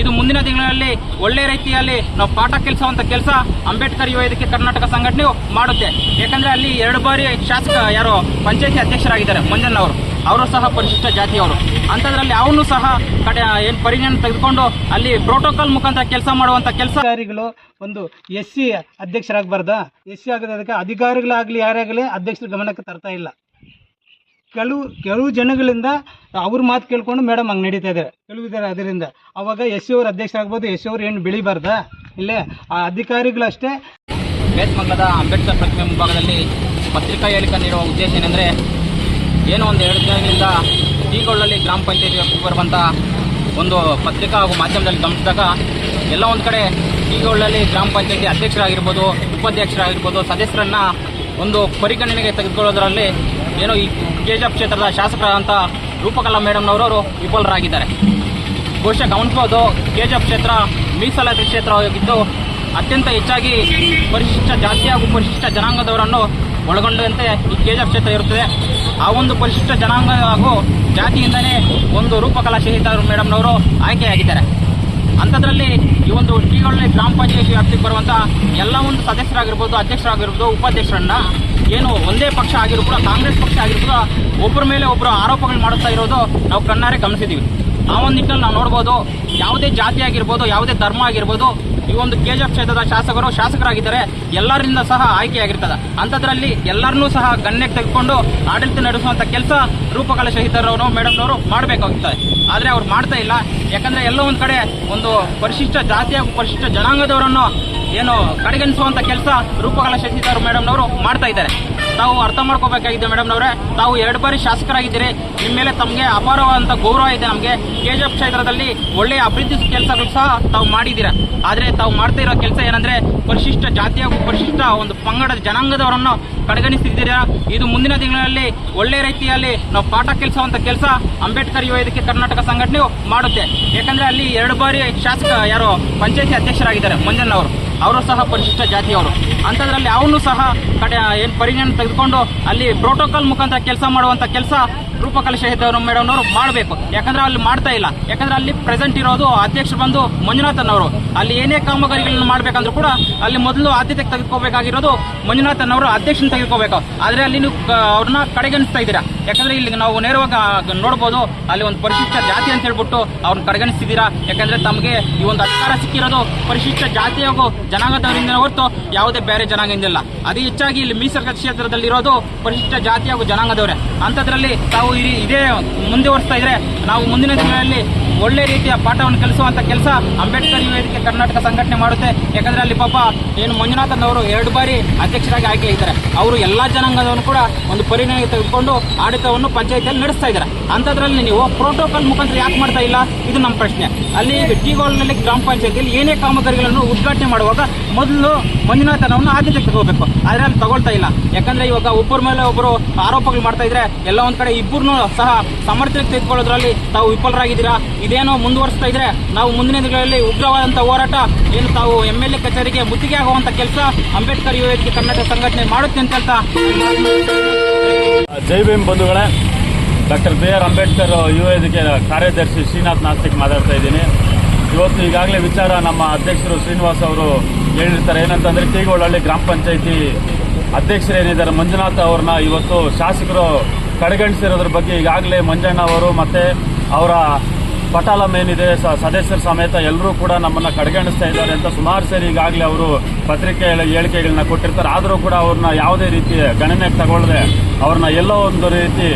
ಇದು ಮುಂದಿನ ದಿನಗಳಲ್ಲಿ ಒಳ್ಳೆ ರೀತಿಯಲ್ಲಿ ನಾವು ಪಾಠ ಕೆಲಸವಂತ ಕೆಲಸ ಅಂಬೇಡ್ಕರ್ ಯುವ ವೇದಿಕೆ ಕರ್ನಾಟಕ ಸಂಘಟನೆಯು ಮಾಡುತ್ತೆ. ಯಾಕಂದ್ರೆ ಅಲ್ಲಿ ಎರಡು ಬಾರಿ ಶಾಸಕ ಯಾರು ಪಂಚಾಯತಿ ಅಧ್ಯಕ್ಷರಾಗಿದ್ದಾರೆ ಮಂಜಣ್ಣ ಅವರು ಅವರು ಸಹ ಪರಿಶಿಷ್ಟ ಜಾತಿಯವರು. ಅಂಥದ್ರಲ್ಲಿ ಅವನು ಸಹ ಕಡೆ ಏನು ಪರಿಗಣನೆ ತೆಗೆದುಕೊಂಡು ಅಲ್ಲಿ ಪ್ರೋಟೋಕಾಲ್ ಮುಖಾಂತರ ಕೆಲಸ ಮಾಡುವಂತ ಕೆಲಸ ಅಧಿಕಾರಿಗಳು ಒಂದು ಎಸ್ ಸಿ ಅಧ್ಯಕ್ಷರಾಗಬಾರ್ದ. ಎಸ್ ಸಿ ಆಗೋದಕ್ಕೆ ಅಧಿಕಾರಿಗಳಾಗಲಿ, ಯಾರಾಗಲಿ ಅಧ್ಯಕ್ಷರ ಗಮನಕ್ಕೆ ತರ್ತಾ ಇಲ್ಲ. ಕೆಲವು ಕೆಲವು ಜನಗಳಿಂದ ಅವ್ರ ಮಾತು ಕೇಳ್ಕೊಂಡು ಮೇಡಮ್ ಹಂಗೆ ನಡೀತಾ ಇದ್ದಾರೆ ಕೆಲವು ಇದ್ದಾರೆ ಅದರಿಂದ. ಅವಾಗ ಎಸ್ ಸಿ ಅವ್ರ ಅಧ್ಯಕ್ಷರಾಗ್ಬೋದು, ಎಸ್ ಸಿ ಅವ್ರು ಏನು ಬೆಳಿಬಾರ್ದ? ಇಲ್ಲೇ, ಆ ಅಧಿಕಾರಿಗಳಷ್ಟೇ. ಬೇತ್ಮಂಗಲದ ಅಂಬೇಡ್ಕರ್ ಪ್ರತಿಮೆ ಮುಂಭಾಗದಲ್ಲಿ ಪತ್ರಿಕಾ ಹೇಳಿಕೆ ನೀಡುವ ಉದ್ದೇಶ ಏನೆಂದರೆ, ಏನೋ ಒಂದು ಎರಡು ದಿನಗಳಿಂದ ಟೀಗೊಳ್ಳಲ್ಲಿ ಗ್ರಾಮ ಪಂಚಾಯತಿ ವ್ಯಾಪ್ತಿಗೆ ಒಂದು ಪತ್ರಿಕಾ ಹಾಗೂ ಮಾಧ್ಯಮದಲ್ಲಿ ಗಮನಿಸಿದಾಗ, ಎಲ್ಲ ಒಂದು ಕಡೆ ಟೀಗೊಳ್ಳಲ್ಲಿ ಗ್ರಾಮ ಪಂಚಾಯತಿ ಅಧ್ಯಕ್ಷರಾಗಿರ್ಬೋದು, ಉಪಾಧ್ಯಕ್ಷರಾಗಿರ್ಬೋದು, ಸದಸ್ಯರನ್ನ ಒಂದು ಪರಿಗಣನೆಗೆ ತೆಗೆದುಕೊಳ್ಳೋದರಲ್ಲಿ ಏನೋ ಈ ಕೆಜಪ್ ಕ್ಷೇತ್ರದ ಶಾಸಕರಾದಂಥ ರೂಪಕಲಾ ಮೇಡಮ್ನವರು ವಿಫಲರಾಗಿದ್ದಾರೆ. ಬಹುಶಃ ಗಮನಿಸಬಹುದು ಕೆಜಿಎಫ್ ಕ್ಷೇತ್ರ ಮೀಸಲಾತಿ ಕ್ಷೇತ್ರವಾಗಿದ್ದು ಅತ್ಯಂತ ಹೆಚ್ಚಾಗಿ ಪರಿಶಿಷ್ಟ ಜಾತಿ ಹಾಗೂ ಪರಿಶಿಷ್ಟ ಜನಾಂಗದವರನ್ನು ಒಳಗೊಂಡಂತೆ ಈ ಕೆಜಿಎಫ್ ಕ್ಷೇತ್ರ ಇರುತ್ತದೆ. ಆ ಒಂದು ಪರಿಶಿಷ್ಟ ಜನಾಂಗ ಹಾಗೂ ಜಾತಿಯಿಂದನೇ ಒಂದು ರೂಪಕಲಾ ಶಹಿತ ಮೇಡಮ್ನವರು ಆಯ್ಕೆಯಾಗಿದ್ದಾರೆ. ಅಂಥದ್ರಲ್ಲಿ ಈ ಒಂದು ಟಿಗೊಳ್ಳಿ ಗ್ರಾಮ ಪಂಚಾಯತಿ ವ್ಯಾಪ್ತಿಗೆ ಬರುವಂಥ ಎಲ್ಲ ಒಂದು ಸದಸ್ಯರಾಗಿರ್ಬೋದು, ಅಧ್ಯಕ್ಷರಾಗಿರ್ಬೋದು, ಉಪಾಧ್ಯಕ್ಷರನ್ನ ಏನು ಒಂದೇ ಪಕ್ಷ ಆಗಿರೋ ಕೂಡ ಕಾಂಗ್ರೆಸ್ ಪಕ್ಷ ಆಗಿರೋ ಕೂಡ ಒಬ್ಬರ ಮೇಲೆ ಒಬ್ಬರು ಆರೋಪಗಳು ಮಾಡುತ್ತಾ ಇರೋದು ನಾವು ಕಣ್ಣಾರೆ ಗಮನಿಸಿದ್ದೀವಿ ಆ ಒಂದು ನಿಟ್ಟಿನಲ್ಲಿ ನಾವು ನೋಡ್ಬೋದು, ಯಾವುದೇ ಜಾತಿ ಆಗಿರ್ಬೋದು, ಯಾವುದೇ ಧರ್ಮ ಆಗಿರ್ಬೋದು, ಈ ಒಂದು ಕೆಜಿಎಫ್ ಕ್ಷೇತ್ರದ ಶಾಸಕರು, ಶಾಸಕರಾಗಿದ್ದಾರೆ ಎಲ್ಲರಿಂದ ಸಹ ಆಯ್ಕೆಯಾಗಿರ್ತದೆ. ಅಂಥದ್ರಲ್ಲಿ ಎಲ್ಲರನ್ನೂ ಸಹ ಗಣ್ಯಕ್ಕೆ ತೆಗೆದುಕೊಂಡು ಆಡಳಿತ ನಡೆಸುವಂಥ ಕೆಲಸ ರೂಪಕಲಾ ಶಹಿತರವರು ಮೇಡಮ್ನವರು ಮಾಡಬೇಕಾಗುತ್ತದೆ ಆದರೆ ಅವ್ರು ಮಾಡ್ತಾ ಇಲ್ಲ. ಯಾಕಂದರೆ ಎಲ್ಲೋ ಒಂದು ಕಡೆ ಒಂದು ಪರಿಶಿಷ್ಟ ಜಾತಿ ಹಾಗೂ ಪರಿಶಿಷ್ಟ ಜನಾಂಗದವರನ್ನು ಏನು ಕಡೆಗಣಿಸುವಂಥ ಕೆಲಸ ರೂಪಕಲಾ ಶಶಿಧರ್ ಮೇಡಮ್ನವರು ಮಾಡ್ತಾ ಇದ್ದಾರೆ. ತಾವು ಅರ್ಥ ಮಾಡ್ಕೋಬೇಕಾಗಿದೆ ಮೇಡಮ್ನವರೇ ತಾವು ಎರಡು ಬಾರಿ ಶಾಸಕರಾಗಿದ್ದೀರಿ. ನಿಮ್ಮ ಮೇಲೆ ತಮಗೆ ಅಪಾರವಾದಂಥ ಗೌರವ ಇದೆ ನಮಗೆ. ಕೆಜಿಎಫ್ ಕ್ಷೇತ್ರದಲ್ಲಿ ಒಳ್ಳೆಯ ಅಭಿವೃದ್ಧಿ ಕೆಲಸಗಳು ಸಹ ತಾವು ಮಾಡಿದ್ದೀರಾ. ಆದರೆ ತಾವು ಮಾಡ್ತಾ ಇರೋ ಕೆಲಸ ಏನಂದರೆ ಪರಿಶಿಷ್ಟ ಜಾತಿ ಹಾಗೂ ಪರಿಶಿಷ್ಟ ಒಂದು ಪಂಗಡದ ಜನಾಂಗದವರನ್ನು ಕಡೆಗಣಿಸಿದ್ದೀರಾ. ಇದು ಮುಂದಿನ ದಿನಗಳಲ್ಲಿ ಒಳ್ಳೆಯ ರೀತಿಯಲ್ಲಿ ನಾವು ಪಾಠ ಕೆಲಸವಂತ ಕೆಲಸ ಅಂಬೇಡ್ಕರ್ ಯುವ ಇದಕ್ಕೆ ಕರ್ನಾಟಕ ಸಂಘಟನೆಯು ಮಾಡುತ್ತೆ. ಯಾಕಂದರೆ ಅಲ್ಲಿ ಎರಡು ಬಾರಿ ಶಾಸಕ ಯಾರು ಪಂಚಾಯತಿ ಅಧ್ಯಕ್ಷರಾಗಿದ್ದಾರೆ ಮಂಜನ್ ಅವರು ಅವರು ಸಹ ಪರಿಶಿಷ್ಟ ಜಾತಿಯವರು. ಅಂಥದ್ರಲ್ಲಿ ಅವನು ಸಹ ಕಡೆ ಏನು ಪರಿಗಣನೆ ತೆಗೆದುಕೊಂಡು ಅಲ್ಲಿ ಪ್ರೋಟೋಕಾಲ್ ಮುಖಾಂತರ ಕೆಲಸ ಮಾಡುವಂಥ ಕೆಲಸ ರೂಪಕಲಾ ಮೇಡಮ್ ಅವರು ಮಾಡಬೇಕು. ಯಾಕಂದ್ರೆ ಅಲ್ಲಿ ಮಾಡ್ತಾ ಇಲ್ಲ. ಯಾಕಂದ್ರೆ ಅಲ್ಲಿ ಪ್ರೆಸೆಂಟ್ ಇರೋದು ಅಧ್ಯಕ್ಷರು ಬಂದು ಮಂಜುನಾಥನ್ ಅವರು. ಅಲ್ಲಿ ಏನೇ ಕಾಮಗಾರಿಗಳನ್ನು ಮಾಡಬೇಕಂದ್ರೂ ಕೂಡ ಅಲ್ಲಿ ಮೊದಲು ಆದ್ಯತೆ ತೆಗೆದುಕೋಬೇಕಾಗಿರೋದು ಮಂಜುನಾಥನ್ ಅವರು ಅಧ್ಯಕ್ಷನ ತೆಗೆದುಕೋಬೇಕು. ಆದರೆ ಅಲ್ಲಿ ನೀವು ಅವ್ರನ್ನ ಕಡೆಗಣಿಸ್ತಾ ಇದ್ದೀರಾ? ಯಾಕಂದ್ರೆ ಇಲ್ಲಿ ನಾವು ನೇರವಾಗಿ ನೋಡ್ಬೋದು, ಅಲ್ಲಿ ಒಂದು ಪರಿಶಿಷ್ಟ ಜಾತಿ ಅಂತ ಹೇಳ್ಬಿಟ್ಟು ಅವ್ರನ್ನ ಕಡೆಗಣಿಸ್ತಿದ್ದೀರಾ? ಯಾಕಂದ್ರೆ ತಮಗೆ ಈ ಒಂದು ಅಧಿಕಾರ ಸಿಕ್ಕಿರೋದು ಪರಿಶಿಷ್ಟ ಜಾತಿ ಹಾಗೂ ಜನಾಂಗದವರಿಂದ ಹೊರತು ಯಾವುದೇ ಬೇರೆ ಜನಾಂಗದಿಂದಿಲ್ಲ ಅದೇ ಹೆಚ್ಚಾಗಿ ಇಲ್ಲಿ ಮೀಸಲು ಕ್ಷೇತ್ರದಲ್ಲಿರೋದು ಪರಿಶಿಷ್ಟ ಜಾತಿ ಹಾಗೂ ಜನಾಂಗದವರೇ. ಅಂಥದ್ರಲ್ಲಿ ಈ- ಇದೇ ಮುಂದುವರಿಸ್ತಾ ಇದ್ರೆ ನಾವು ಮುಂದಿನ ದಿನಗಳಲ್ಲಿ ಒಳ್ಳೆ ರೀತಿಯ ಪಾಠವನ್ನು ಕಲಿಸುವಂತ ಕೆಲಸ ಅಂಬೇಡ್ಕರ್ ವೇದಿಕೆ ಕರ್ನಾಟಕ ಸಂಘಟನೆ ಮಾಡುತ್ತೆ. ಯಾಕಂದ್ರೆ ಅಲ್ಲಿ ಪಾಪ ಏನು ಮಂಜುನಾಥನ್ ಅವರು ಎರಡು ಬಾರಿ ಅಧ್ಯಕ್ಷರಾಗಿ ಆಯ್ಕೆ ಇದ್ದಾರೆ ಅವರು ಎಲ್ಲಾ ಜನಾಂಗದವನ್ನು ಕೂಡ ಒಂದು ಪರಿಣಾಮ ತೆಗೆದುಕೊಂಡು ಆಡಳಿತವನ್ನು ಪಂಚಾಯತಿಯಲ್ಲಿ ನಡೆಸ್ತಾ ಇದ್ದಾರೆ. ಅಂಥದ್ರಲ್ಲಿ ನೀವು ಪ್ರೋಟೋಕಾಲ್ ಮುಖಾಂತರ ಯಾಕೆ ಮಾಡ್ತಾ ಇಲ್ಲ? ಇದು ನಮ್ಮ ಪ್ರಶ್ನೆ. ಅಲ್ಲಿ ಟಿಗೋಲ್ನಲ್ಲಿ ಗ್ರಾಮ ಪಂಚಾಯತಿಯಲ್ಲಿ ಏನೇ ಕಾಮಗಾರಿಗಳನ್ನು ಉದ್ಘಾಟನೆ ಮಾಡುವಾಗ ಮೊದಲು ಮಂಜುನಾಥನವನ್ನು ಆದ್ಯತೆ ತಗೋಬೇಕು ಆದ್ರೆ ಅಲ್ಲಿ ತಗೊಳ್ತಾ ಇಲ್ಲ. ಯಾಕಂದ್ರೆ ಇವಾಗ ಒಬ್ಬರ ಮೇಲೆ ಒಬ್ಬರು ಆರೋಪಗಳು ಮಾಡ್ತಾ ಇದ್ರೆ ಎಲ್ಲ ಒಂದ್ ಕಡೆ ಇಬ್ಬರನ್ನು ಸಹ ಸಮರ್ಥನೆ ತೆಗೆದುಕೊಳ್ಳೋದ್ರಲ್ಲಿ ತಾವು ವಿಫಲರಾಗಿದ್ದೀರಾ? ಇದೇನೋ ಮುಂದುವರಿಸ್ತಾ ಇದ್ರೆ ನಾವು ಮುಂದಿನ ದಿನಗಳಲ್ಲಿ ಉಗ್ರವಾದಂತಹ ಹೋರಾಟ, ಏನು ತಾವು ಎಂ ಎಲ್ ಎ ಕಚೇರಿಗೆ ಮುತ್ತಿಗೆ ಆಗುವಂತ ಕೆಲಸ ಅಂಬೇಡ್ಕರ್ ಯುವ ವೇದಿಕೆ ಕರ್ನಾಟಕ ಸಂಘಟನೆ ಮಾಡುತ್ತೆ ಅಂತ ಜೈ ಭೀಮ್ ಬಂಧುಗಳೇ, ಡಾಕ್ಟರ್ ಬಿ ಆರ್ ಅಂಬೇಡ್ಕರ್ ಯುವ ವೇದಿಕೆ ಕಾರ್ಯದರ್ಶಿ ಶ್ರೀನಾಥ್ ನಾಸ್ತಿಕ್ ಮಾತಾಡ್ತಾ ಇದ್ದೀನಿ. ಇವತ್ತು ಈಗಾಗಲೇ ವಿಚಾರ ನಮ್ಮ ಅಧ್ಯಕ್ಷರು ಶ್ರೀನಿವಾಸ್ ಅವರು ಹೇಳಿರ್ತಾರೆ. ಏನಂತಂದ್ರೆ ಟೀಗೋಳಹಳ್ಳಿ ಗ್ರಾಮ ಪಂಚಾಯತಿ ಅಧ್ಯಕ್ಷರು ಏನಿದ್ದಾರೆ, ಮಂಜುನಾಥ್ ಅವ್ರನ್ನ ಇವತ್ತು ಶಾಸಕರು ಕಡೆಗಣಿಸಿರೋದ್ರ ಬಗ್ಗೆ ಈಗಾಗಲೇ ಮಂಜಣ್ಣ ಅವರು ಮತ್ತೆ ಅವರ ಪಟಾಲಂ ಏನಿದೆ ಸದಸ್ಯರ ಸಮೇತ ಎಲ್ಲರೂ ಕೂಡ ನಮ್ಮನ್ನ ಕಡೆಗಣಿಸ್ತಾ ಇದ್ದಾರೆ ಅಂತ ಸುಮಾರು ಸರಿ ಈಗಾಗಲೇ ಅವರು ಪತ್ರಿಕೆ ಹೇಳಿಕೆಗಳನ್ನ ಕೊಟ್ಟಿರ್ತಾರೆ. ಆದರೂ ಕೂಡ ಅವ್ರನ್ನ ಯಾವುದೇ ರೀತಿ ಗಣನೆಗೆ ತಗೊಳ್ಳದೆ ಅವ್ರನ್ನ ಎಲ್ಲೋ ಒಂದು ರೀತಿ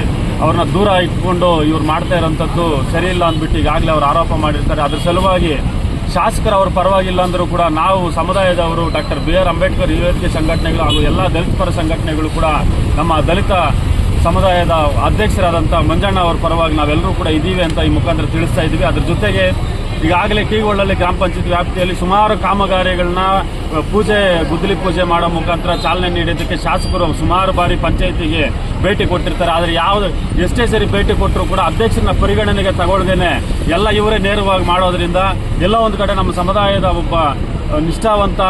ಅವ್ರನ್ನ ದೂರ ಇಟ್ಕೊಂಡು ಇವ್ರು ಮಾಡ್ತಾ ಇರೋಂಥದ್ದು ಸರಿ ಇಲ್ಲ ಅಂದ್ಬಿಟ್ಟು ಈಗಾಗಲೇ ಅವ್ರು ಆರೋಪ ಮಾಡಿರ್ತಾರೆ. ಅದ್ರ ಸಲುವಾಗಿ ಶಾಸಕರು ಅವ್ರ ಪರವಾಗಿಲ್ಲ ಅಂದರೂ ಕೂಡ ನಾವು ಸಮುದಾಯದವರು ಡಾಕ್ಟರ್ ಬಿ ಆರ್ ಅಂಬೇಡ್ಕರ್ ಯುವಕ ಸಂಘಟನೆಗಳು ಹಾಗೂ ಎಲ್ಲ ದಲಿತ ಪರ ಸಂಘಟನೆಗಳು ಕೂಡ ನಮ್ಮ ದಲಿತ ಸಮುದಾಯದ ಅಧ್ಯಕ್ಷರಾದಂಥ ಮಂಜಣ್ಣ ಅವರ ಪರವಾಗಿ ನಾವೆಲ್ಲರೂ ಕೂಡ ಇದ್ದೀವಿ ಅಂತ ಈ ಮುಖಾಂತರ ತಿಳಿಸ್ತಾ ಇದ್ದೀವಿ. ಅದ್ರ ಜೊತೆಗೆ ಈಗಾಗಲೇ ಕೀಗೊಳ್ಳಲ್ಲಿ ಗ್ರಾಮ ಪಂಚಾಯತ್ ವ್ಯಾಪ್ತಿಯಲ್ಲಿ ಸುಮಾರು ಕಾಮಗಾರಿಗಳನ್ನ ಪೂಜೆ, ಗುದ್ದಲಿ ಪೂಜೆ ಮಾಡೋ ಮುಖಾಂತರ ಚಾಲನೆ ನೀಡಿದ್ದಕ್ಕೆ ಶಾಸಕರು ಸುಮಾರು ಬಾರಿ ಪಂಚಾಯತಿಗೆ ಭೇಟಿ ಕೊಟ್ಟಿರ್ತಾರೆ. ಆದರೆ ಯಾವುದು, ಎಷ್ಟೇ ಸರಿ ಭೇಟಿ ಕೊಟ್ಟರು ಕೂಡ ಅಧ್ಯಕ್ಷರನ್ನ ಪರಿಗಣನೆಗೆ ತಗೊಳ್ದೇನೆ ಎಲ್ಲ ಇವರೇ ನೇರವಾಗಿ ಮಾಡೋದ್ರಿಂದ ಎಲ್ಲ ಒಂದು ಕಡೆ ನಮ್ಮ ಸಮುದಾಯದ ಒಬ್ಬ ನಿಷ್ಠಾವಂತ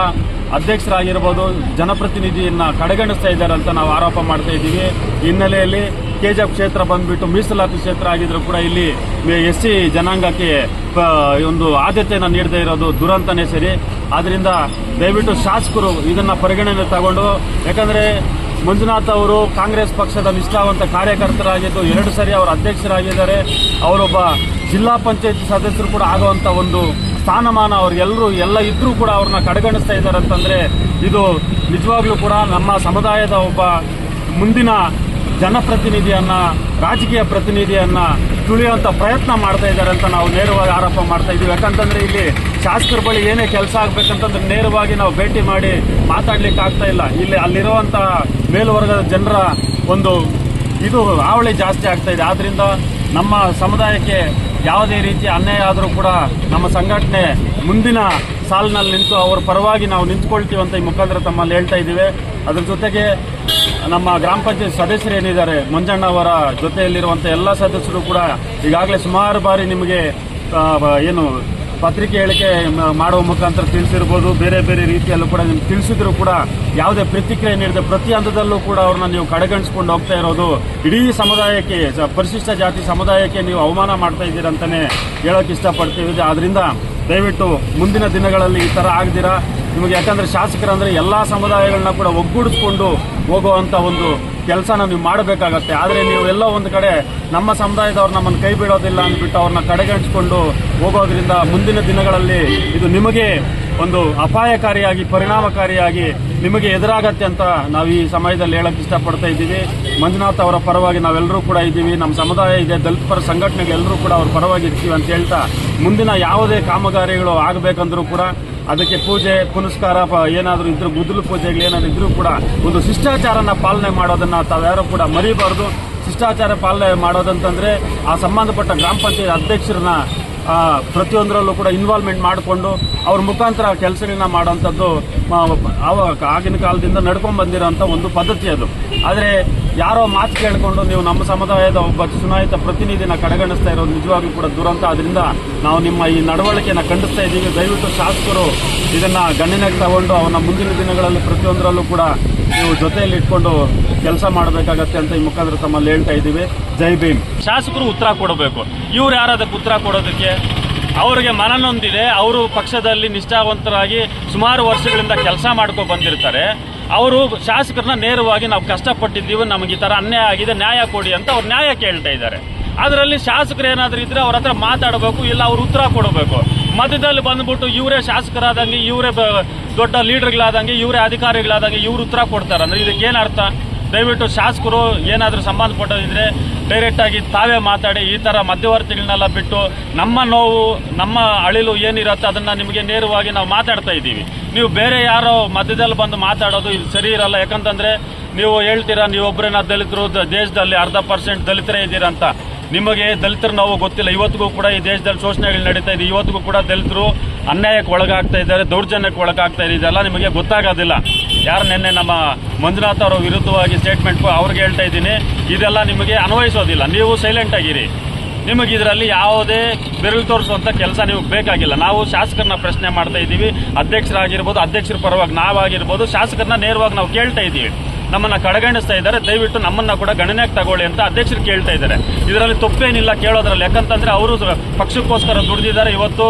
ಅಧ್ಯಕ್ಷರಾಗಿರ್ಬೋದು, ಜನಪ್ರತಿನಿಧಿಯನ್ನ ಕಡೆಗಣಿಸ್ತಾ ಇದ್ದಾರೆ ಅಂತ ನಾವು ಆರೋಪ ಮಾಡ್ತಾ ಇದ್ದೀವಿ. ಹಿನ್ನೆಲೆಯಲ್ಲಿ ಕೆಜಿಎಫ್ ಕ್ಷೇತ್ರ ಬಂದ್ಬಿಟ್ಟು ಮೀಸಲಾತಿ ಕ್ಷೇತ್ರ ಆಗಿದ್ರು ಕೂಡ ಇಲ್ಲಿ ಎಸ್ ಸಿ ಜನಾಂಗಕ್ಕೆ ಒಂದು ಆದ್ಯತೆಯನ್ನು ನೀಡದೇ ಇರೋದು ದುರಂತನೇ ಸರಿ. ಆದ್ರಿಂದ ದಯವಿಟ್ಟು ಶಾಸಕರು ಇದನ್ನ ಪರಿಗಣನೆ ತಗೊಂಡು, ಯಾಕಂದ್ರೆ ಮಂಜುನಾಥ್ ಅವರು ಕಾಂಗ್ರೆಸ್ ಪಕ್ಷದ ನಿಷ್ಠಾವಂತ ಕಾರ್ಯಕರ್ತರಾಗಿದ್ದು, ಎರಡು ಸರಿ ಅವರು ಅಧ್ಯಕ್ಷರಾಗಿದ್ದಾರೆ. ಅವರೊಬ್ಬ ಜಿಲ್ಲಾ ಪಂಚಾಯತ್ ಸದಸ್ಯರು ಕೂಡ ಆಗುವಂತ ಒಂದು ಸ್ಥಾನಮಾನ ಅವ್ರಿಗೆಲ್ಲರೂ ಎಲ್ಲ ಇದ್ರೂ ಕೂಡ ಅವ್ರನ್ನ ಕಡೆಗಣಿಸ್ತಾ ಇದ್ದಾರೆ ಅಂತಂದರೆ ಇದು ನಿಜವಾಗ್ಲೂ ಕೂಡ ನಮ್ಮ ಸಮುದಾಯದ ಒಬ್ಬ ಮುಂದಿನ ಜನಪ್ರತಿನಿಧಿಯನ್ನು, ರಾಜಕೀಯ ಪ್ರತಿನಿಧಿಯನ್ನು ತುಳಿಯುವಂಥ ಪ್ರಯತ್ನ ಮಾಡ್ತಾ ಇದ್ದಾರೆ ಅಂತ ನಾವು ನೇರವಾಗಿ ಆರೋಪ ಮಾಡ್ತಾ ಇದ್ದೀವಿ ಯಾಕಂತಂದರೆ ಇಲ್ಲಿ ಶಾಸಕರ ಬಳಿ ಏನೇ ಕೆಲಸ ಆಗಬೇಕಂತಂದ್ರೆ ನೇರವಾಗಿ ನಾವು ಭೇಟಿ ಮಾಡಿ ಮಾತಾಡ್ಲಿಕ್ಕೆ ಆಗ್ತಾ ಇಲ್ಲ. ಇಲ್ಲಿ ಅಲ್ಲಿರುವಂಥ ಮೇಲ್ವರ್ಗದ ಜನರ ಒಂದು ಇದು ಹಾವಳಿ ಜಾಸ್ತಿ ಆಗ್ತಾ ಇದೆ. ಆದ್ರಿಂದ ನಮ್ಮ ಸಮುದಾಯಕ್ಕೆ ಯಾವುದೇ ರೀತಿ ಅನ್ಯಾಯ ಆದರೂ ಕೂಡ ನಮ್ಮ ಸಂಘಟನೆ ಮುಂದಿನ ಸಾಲಿನಲ್ಲಿ ನಿಂತು ಅವರ ಪರವಾಗಿ ನಾವು ನಿಂತ್ಕೊಳ್ತೀವಿ ಅಂತ ಈ ಮುಖಾಂತರ ತಮ್ಮಲ್ಲಿ ಹೇಳ್ತಾ ಇದ್ದೀವಿ. ಅದ್ರ ಜೊತೆಗೆ ನಮ್ಮ ಗ್ರಾಮ ಪಂಚಾಯತ್ ಸದಸ್ಯರು ಏನಿದ್ದಾರೆ, ಮಂಜಣ್ಣ ಅವರ ಜೊತೆಯಲ್ಲಿರುವಂಥ ಎಲ್ಲ ಸದಸ್ಯರು ಕೂಡ ಈಗಾಗಲೇ ಸುಮಾರು ಬಾರಿ ನಿಮಗೆ ಏನು ಪತ್ರಿಕೆ ಹೇಳಿಕೆ ಮಾಡುವ ಮುಖಾಂತರ ತಿಳಿಸಿರ್ಬೋದು. ಬೇರೆ ಬೇರೆ ರೀತಿಯಲ್ಲೂ ಕೂಡ ನಿಮ್ಗೆ ತಿಳಿಸಿದ್ರು ಕೂಡ ಯಾವುದೇ ಪ್ರತಿಕ್ರಿಯೆ ನೀಡದೆ ಪ್ರತಿ ಹಂತದಲ್ಲೂ ಕೂಡ ಅವ್ರನ್ನ ನೀವು ಕಡೆಗಣಿಸ್ಕೊಂಡು ಹೋಗ್ತಾ ಇರೋದು ಇಡೀ ಸಮುದಾಯಕ್ಕೆ ಪರಿಶಿಷ್ಟ ಜಾತಿ ಸಮುದಾಯಕ್ಕೆ ನೀವು ಅವಮಾನ ಮಾಡ್ತಾ ಇದ್ದೀರಂತಾನೆ ಹೇಳೋಕೆ ಇಷ್ಟಪಡ್ತೀವಿ. ಆದ್ರಿಂದ ದಯವಿಟ್ಟು ಮುಂದಿನ ದಿನಗಳಲ್ಲಿ ಈ ಥರ ಆಗದಿರಾ. ನಿಮಗೆ ಯಾಕಂದ್ರೆ ಶಾಸಕರಂದ್ರೆ ಎಲ್ಲ ಸಮುದಾಯಗಳನ್ನ ಕೂಡ ಒಗ್ಗೂಡಿಸ್ಕೊಂಡು ಹೋಗುವಂತ ಒಂದು ಕೆಲಸನ ನೀವು ಮಾಡಬೇಕಾಗತ್ತೆ. ಆದರೆ ನೀವು ಎಲ್ಲ ಒಂದು ಕಡೆ ನಮ್ಮ ಸಮುದಾಯದವ್ರು ನಮ್ಮನ್ನು ಕೈ ಬಿಡೋದಿಲ್ಲ ಅಂದ್ಬಿಟ್ಟು ಅವ್ರನ್ನ ಕಡೆಗಣಿಸ್ಕೊಂಡು ಹೋಗೋದ್ರಿಂದ ಮುಂದಿನ ದಿನಗಳಲ್ಲಿ ಇದು ನಿಮಗೆ ಒಂದು ಅಪಾಯಕಾರಿಯಾಗಿ, ಪರಿಣಾಮಕಾರಿಯಾಗಿ ನಿಮಗೆ ಎದುರಾಗತ್ತೆ ಅಂತ ನಾವು ಈ ಸಮಯದಲ್ಲಿ ಹೇಳಕ್ಕೆ ಇಷ್ಟಪಡ್ತಾ ಇದ್ದೀವಿ. ಮಂಜುನಾಥ್ ಅವರ ಪರವಾಗಿ ನಾವೆಲ್ಲರೂ ಕೂಡ ಇದ್ದೀವಿ. ನಮ್ಮ ಸಮುದಾಯ ಇದೆ, ದಲಿತ ಪರ ಸಂಘಟನೆಗಳೆಲ್ಲರೂ ಕೂಡ ಅವ್ರ ಪರವಾಗಿ ಇರ್ತೀವಿ ಅಂತ ಹೇಳ್ತಾ ಮುಂದಿನ ಯಾವುದೇ ಕಾಮಗಾರಿಗಳು ಆಗಬೇಕಂದ್ರೂ ಕೂಡ ಅದಕ್ಕೆ ಪೂಜೆ, ಪುನಸ್ಕಾರ ಏನಾದರೂ ಇದ್ರೂ, ಗುದ್ದಲು ಪೂಜೆಗಳು ಏನಾದರೂ ಇದ್ರೂ ಕೂಡ ಒಂದು ಶಿಷ್ಟಾಚಾರನ ಪಾಲನೆ ಮಾಡೋದನ್ನು ತಾವ್ಯಾರು ಕೂಡ ಮರಿಬಾರ್ದು. ಶಿಷ್ಟಾಚಾರ ಪಾಲನೆ ಮಾಡೋದಂತಂದ್ರೆ ಆ ಸಂಬಂಧಪಟ್ಟ ಗ್ರಾಮ ಪಂಚಾಯತ್ ಅಧ್ಯಕ್ಷರನ್ನ ಪ್ರತಿಯೊಂದರಲ್ಲೂ ಕೂಡ ಇನ್ವಾಲ್ವ್ಮೆಂಟ್ ಮಾಡಿಕೊಂಡು ಅವ್ರ ಮುಖಾಂತರ ಕೆಲಸಗಳನ್ನ ಮಾಡೋಂಥದ್ದು ಮ- ಅವ ಆಗಿನ ಕಾಲದಿಂದ ನಡ್ಕೊಂಡು ಬಂದಿರೋಂಥ ಒಂದು ಪದ್ಧತಿ ಅದು. ಆದರೆ ಯಾರೋ ಮಾತು ಕೇಳಿಕೊಂಡು ನೀವು ನಮ್ಮ ಸಮುದಾಯದ ಒಬ್ಬ ಚುನಾಯಿತ ಪ್ರತಿನಿಧಿನ ಕಡೆಗಣಿಸ್ತಾ ಇರೋದು ನಿಜವಾಗ್ಲೂ ಕೂಡ ದುರಂತ. ಅದರಿಂದ ನಾವು ನಿಮ್ಮ ಈ ನಡವಳಿಕೆಯನ್ನು ಖಂಡಿಸ್ತಾ ಇದ್ದೀವಿ. ದಯವಿಟ್ಟು ಶಾಸಕರು ಇದನ್ನು ಗಣನೆಗೆ ತಗೊಂಡು ಅವನ ಮುಂದಿನ ದಿನಗಳಲ್ಲಿ ಪ್ರತಿಯೊಂದರಲ್ಲೂ ಕೂಡ ನೀವು ಜೊತೆಯಲ್ಲಿ ಇಟ್ಕೊಂಡು ಕೆಲಸ ಮಾಡಬೇಕಾಗತ್ತೆ ಅಂತ ಈ ಮುಖಾಂತರ ತಮ್ಮಲ್ಲಿ ಹೇಳ್ತಾ ಇದ್ದೀವಿ. ಜೈ ಭೀಮ್. ಶಾಸಕರು ಉತ್ತರ ಕೊಡಬೇಕು. ಇವ್ರು ಯಾರಾದಕ್ಕೆ ಉತ್ತರ ಕೊಡೋದಕ್ಕೆ? ಅವರಿಗೆ ಮನನೊಂದಿದೆ. ಅವರು ಪಕ್ಷದಲ್ಲಿ ನಿಷ್ಠಾವಂತರಾಗಿ ಸುಮಾರು ವರ್ಷಗಳಿಂದ ಕೆಲಸ ಮಾಡ್ಕೊ ಬಂದಿರ್ತಾರೆ. ಅವರು ಶಾಸಕರನ್ನ ನೇರವಾಗಿ ನಾವು ಕಷ್ಟಪಟ್ಟಿದ್ದೀವಿ, ನಮಗೆ ಈ ಥರ ಅನ್ಯಾಯ ಆಗಿದೆ, ನ್ಯಾಯ ಕೊಡಿ ಅಂತ ಅವ್ರು ನ್ಯಾಯ ಕೇಳ್ತಾ ಇದ್ದಾರೆ. ಅದರಲ್ಲಿ ಶಾಸಕರು ಏನಾದರೂ ಇದ್ದರೆ ಅವ್ರ ಹತ್ರ ಮಾತಾಡಬೇಕು, ಇಲ್ಲ ಅವ್ರು ಉತ್ತರ ಕೊಡಬೇಕು. ಮಧ್ಯದಲ್ಲಿ ಬಂದ್ಬಿಟ್ಟು ಇವರೇ ಶಾಸಕರಾದಂಗೆ, ಇವರೇ ದೊಡ್ಡ ಲೀಡರ್ಗಳಾದಂಗೆ, ಇವರೇ ಅಧಿಕಾರಿಗಳಾದಂಗೆ ಇವ್ರು ಉತ್ತರ ಕೊಡ್ತಾರೆ. ಅಂದರೆ ಇದಕ್ಕೆ ಏನು ಅರ್ಥ? ದಯವಿಟ್ಟು ಶಾಸಕರು ಏನಾದರೂ ಸಂಬಂಧಪಟ್ಟಿದ್ರೆ ಡೈರೆಕ್ಟಾಗಿ ತಾವೇ ಮಾತಾಡಿ, ಈ ಥರ ಮಧ್ಯವರ್ತಿಗಳನ್ನೆಲ್ಲ ಬಿಟ್ಟು ನಮ್ಮ ನೋವು, ನಮ್ಮ ಅಳಿಲು ಏನಿರುತ್ತೆ ಅದನ್ನು ನಿಮಗೆ ನೇರವಾಗಿ ನಾವು ಮಾತಾಡ್ತಾ ಇದ್ದೀವಿ. ನೀವು ಬೇರೆ ಯಾರೋ ಮಧ್ಯದಲ್ಲಿ ಬಂದು ಮಾತಾಡೋದು ಇದು ಸರಿ ಇರಲ್ಲ. ಯಾಕಂತಂದರೆ ನೀವು ಹೇಳ್ತೀರಾ ನೀವೊಬ್ಬರೇನ ದಲಿತರು ದೇಶದಲ್ಲಿ ಅರ್ಧ ಪರ್ಸೆಂಟ್ ದಲಿತರೇ ಇದ್ದೀರಂತ ನಿಮಗೆ ದಲಿತರ ನಾವು ಗೊತ್ತಿಲ್ಲ. ಇವತ್ತಿಗೂ ಕೂಡ ಈ ದೇಶದಲ್ಲಿ ಶೋಷಣೆಗಳು ನಡೀತಾ ಇದೆ. ಇವತ್ತಿಗೂ ಕೂಡ ದಲಿತರು ಅನ್ಯಾಯಕ್ಕೆ ಒಳಗಾಗ್ತಾ ಇದ್ದಾರೆ, ದೌರ್ಜನ್ಯಕ್ಕೆ ಒಳಗಾಗ್ತಾ ಇದೆ. ಇದೆಲ್ಲ ನಿಮಗೆ ಗೊತ್ತಾಗೋದಿಲ್ಲ. ಯಾರು ನಿನ್ನೆ ನಮ್ಮ ಮಂಜುನಾಥ್ ಅವರ ವಿರುದ್ಧವಾಗಿ ಸ್ಟೇಟ್ಮೆಂಟ್ ಅವ್ರಿಗೆ ಹೇಳ್ತಾ ಇದ್ದೀನಿ. ಇದೆಲ್ಲ ನಿಮಗೆ ಅನ್ವಯಿಸೋದಿಲ್ಲ. ನೀವು ಸೈಲೆಂಟ್ ಆಗಿರಿ. ನಿಮಗೆ ಇದರಲ್ಲಿ ಯಾವುದೇ ಬೆರಳು ತೋರಿಸುವಂಥ ಕೆಲಸ ನೀವು ಬೇಕಾಗಿಲ್ಲ. ನಾವು ಶಾಸಕರನ್ನ ಪ್ರಶ್ನೆ ಮಾಡ್ತಾ ಇದ್ದೀವಿ. ಅಧ್ಯಕ್ಷರಾಗಿರ್ಬೋದು, ಅಧ್ಯಕ್ಷರ ಪರವಾಗಿ ನಾವಾಗಿರ್ಬೋದು, ಶಾಸಕರನ್ನ ನೇರವಾಗಿ ನಾವು ಕೇಳ್ತಾ ಇದ್ದೀವಿ. ನಮ್ಮನ್ನ ಕಡೆಗಣಿಸ್ತಾ ಇದ್ದಾರೆ. ದಯವಿಟ್ಟು ನಮ್ಮನ್ನ ಕೂಡ ಗಣನೆಗೆ ತಗೊಳ್ಳಿ ಅಂತ ಅಧ್ಯಕ್ಷರು ಕೇಳ್ತಾ ಇದ್ದಾರೆ. ಇದರಲ್ಲಿ ತಪ್ಪೇನಿಲ್ಲ ಕೇಳೋದ್ರಲ್ಲಿ. ಯಾಕಂತಂದ್ರೆ ಅವರು ಪಕ್ಷಕ್ಕೋಸ್ಕರ ದುಡಿದಿದ್ದಾರೆ. ಇವತ್ತು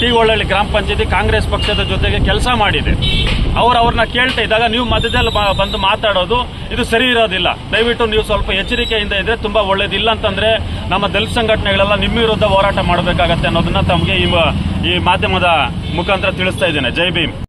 ಟಿ ಗ್ರಾಮ ಪಂಚಾಯತಿ ಕಾಂಗ್ರೆಸ್ ಪಕ್ಷದ ಜೊತೆಗೆ ಕೆಲಸ ಮಾಡಿದೆ. ಅವ್ರು ಅವ್ರನ್ನ ಕೇಳ್ತಾ ಇದ್ದಾಗ ನೀವು ಮಧ್ಯದಲ್ಲಿ ಬಂದು ಮಾತಾಡೋದು ಇದು ಸರಿ ಇರೋದಿಲ್ಲ. ದಯವಿಟ್ಟು ನೀವು ಸ್ವಲ್ಪ ಎಚ್ಚರಿಕೆಯಿಂದ ಇದ್ರೆ ತುಂಬಾ ಒಳ್ಳೇದಿಲ್ಲ ಅಂತಂದ್ರೆ ನಮ್ಮ ದಲಿತ ಸಂಘಟನೆಗಳೆಲ್ಲ ನಿಮ್ಮ ವಿರುದ್ಧ ಹೋರಾಟ ಮಾಡಬೇಕಾಗತ್ತೆ ಅನ್ನೋದನ್ನ ತಮಗೆ ಈ ಈ ಮಾಧ್ಯಮದ ಮುಖಾಂತರ ತಿಳಿಸ್ತಾ ಇದ್ದೇನೆ. ಜೈ ಭೀಮ್.